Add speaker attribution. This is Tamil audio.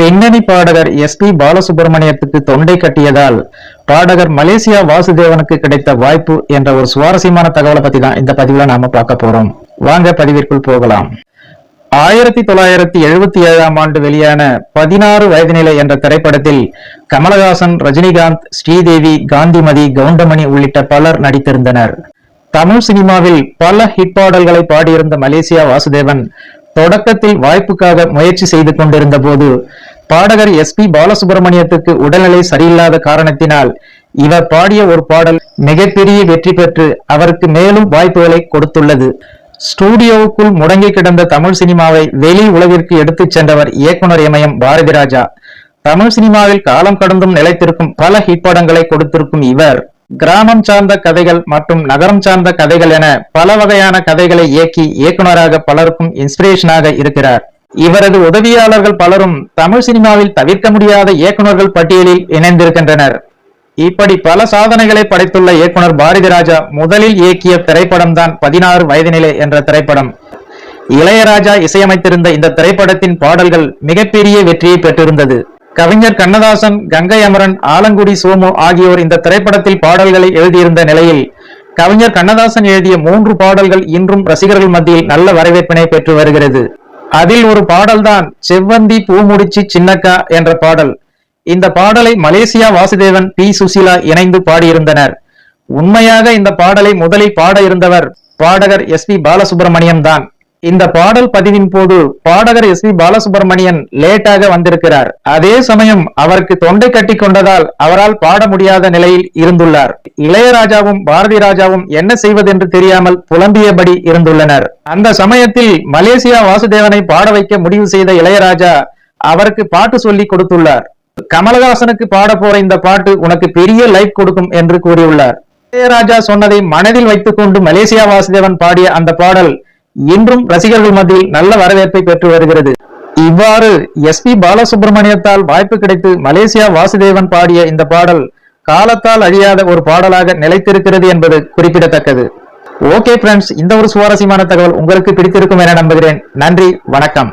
Speaker 1: பின்னணி பாடகர் எஸ் பி பாலசுப்ரமணியத்துக்கு தொண்டை கட்டியதால் பாடகர் மலேசியா வாசுதேவனுக்கு கிடைத்த வாய்ப்பு என்ற ஒரு சுவாரஸ்யமான தகவலை பத்தி தான் இந்த பதிவுல நாம பார்க்க போறோம். வாங்க பதிவிற்குள் போகலாம். ஆயிரத்தி தொள்ளாயிரத்தி எழுபத்தி ஏழாம் ஆண்டு வெளியான பதினாறு வயதினிலை என்ற திரைப்படத்தில் கமலஹாசன் ரஜினிகாந்த் ஸ்ரீதேவி காந்திமதி கவுண்டமணி உள்ளிட்ட பலர் நடித்திருந்தனர். தமிழ் சினிமாவில் பல ஹிட் பாடல்களை பாடியிருந்த மலேசியா வாசுதேவன் தொடக்கத்தில் வாய்ப்புக்காக முயற்சி செய்து கொண்டிருந்த போது பாடகர் எஸ் பி பாலசுப்ரமணியத்துக்கு உடல்நிலை சரியில்லாத காரணத்தினால் இவர் பாடிய ஒரு பாடல் மிகப்பெரிய வெற்றி பெற்று அவருக்கு மேலும் வாய்ப்புகளை கொடுத்துள்ளது. ஸ்டூடியோவுக்குள் முடங்கி கிடந்த தமிழ் சினிமாவை வெளி உலகிற்கு எடுத்துச் சென்றவர் இயக்குனர் இமயம் பாரதி ராஜா தமிழ் சினிமாவில் காலம் கடந்தும் நிலைத்திருக்கும் பல ஹிட் படங்களை கொடுத்திருக்கும் இவர் கிராமம் சார்ந்த கதைகள் மற்றும் நகரம் சார்ந்த கதைகள் என பல வகையான கதைகளை இயக்கி இயக்குனராக பலருக்கும் இன்ஸ்பிரேஷனாக இருக்கிறார். இவரது உதவியாளர்கள் பலரும் தமிழ் சினிமாவில் தவிர்க்க முடியாத இயக்குநர்கள் பட்டியலில் இணைந்திருக்கின்றனர். இப்படி பல சாதனைகளை படைத்துள்ள இயக்குனர் பாரதி ராஜா முதலில் இயக்கிய திரைப்படம் தான் பதினாறு வயதினிலே என்ற திரைப்படம். இளையராஜா இசையமைத்திருந்த இந்த திரைப்படத்தின் பாடல்கள் மிகப்பெரிய வெற்றியை பெற்றிருந்தது. கவிஞர் கண்ணதாசன் கங்கை அமரன் ஆலங்குடி சோமு ஆகியோர் இந்த திரைப்படத்தில் பாடல்களை எழுதியிருந்த நிலையில் கவிஞர் கண்ணதாசன் எழுதிய மூன்று பாடல்கள் இன்றும் ரசிகர்கள் மத்தியில் நல்ல வரவேற்பினை பெற்று வருகிறது. அதில் ஒரு பாடல்தான் செவ்வந்தி பூமுடிச்சி சின்னக்கா என்ற பாடல். இந்த பாடலை மலேசியா வாசுதேவன் பி. சுசீலா இணைந்து பாடியிருந்தனர். உண்மையாக இந்த பாடலை முதலில் பாட இருந்தவர் பாடகர் எஸ். பி. பாலசுப்ரமணியம் தான் இந்த பாடல் பதிவின் போது பாடகர் எஸ் பி பாலசுப்ரமணியன் லேட்டாக வந்திருக்கிறார். அதே சமயம் அவருக்கு தொண்டை கட்டி கொண்டதால் அவரால் பாட முடியாத நிலையில் இருந்துள்ளார். இளையராஜாவும் பாரதி ராஜாவும் என்ன செய்வதென்று தெரியாமல் புலம்பியபடி இருந்துள்ளனர். அந்த சமயத்தில் மலேசியா வாசுதேவனை பாட வைக்க முடிவு செய்த இளையராஜா அவருக்கு பாட்டு சொல்லி கொடுத்துள்ளார். கமலஹாசனுக்கு பாட போற இந்த பாட்டு உனக்கு பெரிய லைஃப் கொடுக்கும் என்று கூறியுள்ளார். இளையராஜா சொன்னதை மனதில் வைத்துக்கொண்டு மலேசியா வாசுதேவன் பாடிய அந்த பாடல் இன்றும் ரசிகர்கள் மத்தியில் நல்ல வரவேற்பை பெற்று வருகிறது. இவ்வாறு எஸ் பி பாலசுப்ரமணியத்தால் வாய்ப்பு கிடைத்து மலேசியா வாசுதேவன் பாடிய இந்த பாடல் காலத்தால் அழியாத ஒரு பாடலாக நிலைத்திருக்கிறது என்பது குறிப்பிடத்தக்கது. ஓகே ஃப்ரெண்ட்ஸ் இந்த ஒரு சுவாரஸ்யமான தகவல் உங்களுக்கு பிடித்திருக்கும் என நம்புகிறேன். நன்றி வணக்கம்.